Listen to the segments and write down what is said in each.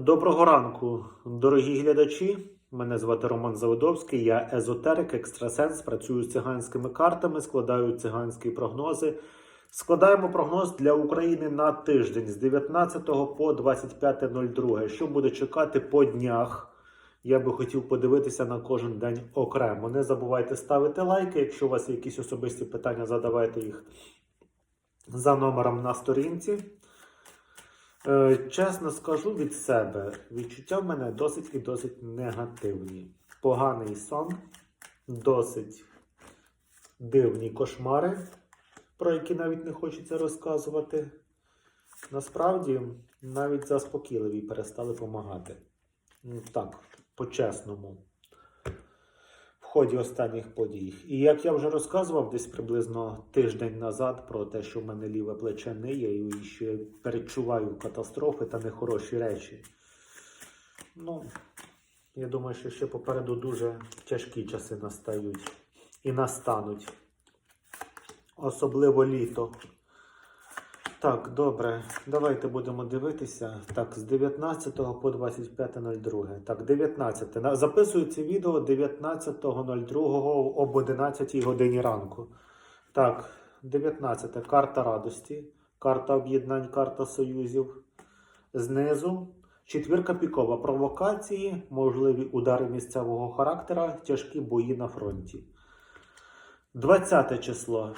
Доброго ранку, дорогі глядачі. Мене звати Роман Заводовський, я езотерик, екстрасенс, працюю з циганськими картами, складаю циганські прогнози. Складаємо прогноз для України на тиждень з 19 по 25.02. Що буде чекати по днях? Я би хотів подивитися на кожен день окремо. Не забувайте ставити лайки. Якщо у вас є якісь особисті питання, задавайте їх за номером на сторінці. Е, Чесно скажу від себе, відчуття в мене досить і досить негативні. Поганий сон, досить дивні кошмари, про які навіть не хочеться розказувати. Насправді, навіть заспокійливі перестали допомагати. Ну, Так, по-чесному. Ході останніх подій. І як я вже розказував десь приблизно тиждень назад про те, що в мене ліве плече ниє, і я перечуваю катастрофи та нехороші речі. Ну, я думаю, що ще попереду дуже тяжкі часи настають і настануть. Особливо літо. Так, добре, давайте будемо дивитися. Так, з 19 по 25.02. Так, 19. На- Записую це відео 19.02 об 11 годині ранку. Так, 19. Карта радості, карта об'єднань, карта союзів. Знизу. Четвірка пікова. Провокації, можливі удари місцевого характера, тяжкі бої на фронті. 20 число.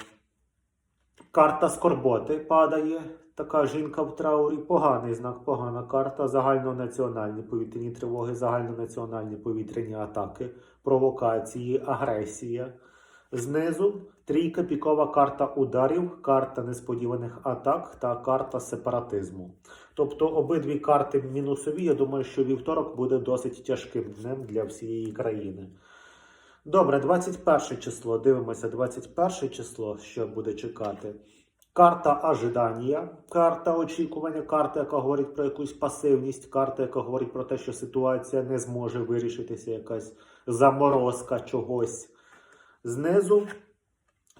Карта скорботи падає. Така жінка в траурі. Поганий знак, погана карта. Загальнонаціональні повітряні тривоги, загальнонаціональні повітряні атаки, провокації, агресія. Знизу трійка пікова карта ударів, карта несподіваних атак та карта сепаратизму. Тобто обидві карти мінусові. Я думаю, що вівторок буде досить тяжким днем для всієї країни. Добре, 21 число. Дивимося, 21 число, що буде чекати. Карта ожидання, карта очікування, карта, яка говорить про якусь пасивність, карта, яка говорить про те, що ситуація не зможе вирішитися, якась заморозка чогось. Знизу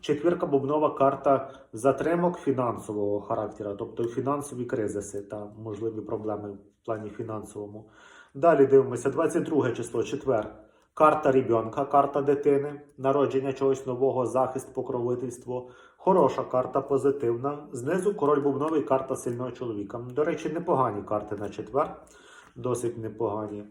четвірка бубнова карта затримок фінансового характеру, тобто фінансові кризиси та можливі проблеми в плані фінансовому. Далі дивимося 22 число, четвер. Карта ребенка, карта дитини, народження чогось нового, захист, покровительство. Хороша карта, позитивна. Знизу король бубновий, карта сильного чоловіка. До речі, непогані карти на четвер. Досить непогані.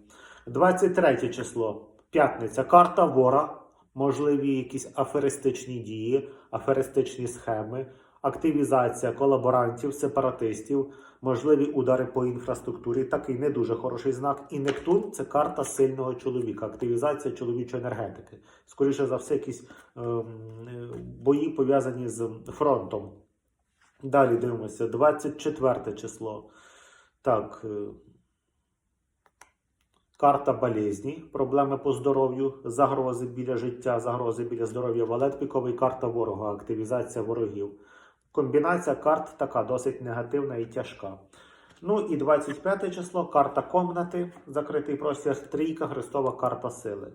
23 число. П'ятниця. Карта вора. Можливі якісь аферистичні дії, аферистичні схеми, активізація колаборантів, сепаратистів, можливі удари по інфраструктурі. Такий не дуже хороший знак. І Нептун це карта сильного чоловіка, активізація чоловічої енергетики. Скоріше за все, якісь ем, е, бої пов'язані з фронтом. Далі дивимося, 24 число. Так. е, Карта болезні, проблеми по здоров'ю, загрози біля життя, загрози біля здоров'я валет піковий, карта ворога, активізація ворогів. Комбінація карт така досить негативна і тяжка. Ну і 25 число, карта комнати, закритий простір, трійка, Христова карта сили.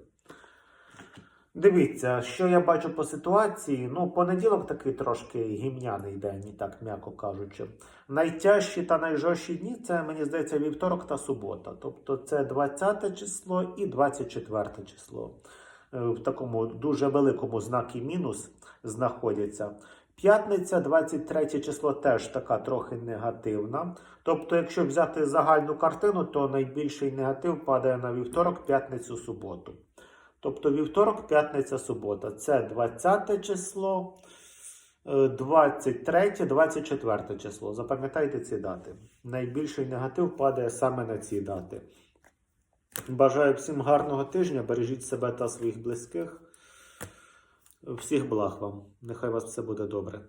Дивіться, що я бачу по ситуації. Ну, понеділок такий трошки гімняний день, так м'яко кажучи. Найтяжчі та найжорстчі дні це, мені здається, вівторок та субота. Тобто це 20 число і 24 число. Е, В такому дуже великому знакі мінус знаходяться. П'ятниця, 23 число, теж така трохи негативна. Тобто, якщо взяти загальну картину, то найбільший негатив падає на вівторок, п'ятницю, суботу. Тобто вівторок, п'ятниця, субота. Це 20 число, е, 23, 24 число. Запам'ятайте ці дати. Найбільший негатив падає саме на ці дати. Бажаю всім гарного тижня. Бережіть себе та своїх близьких. Всіх благ вам. Нехай вас все буде добре.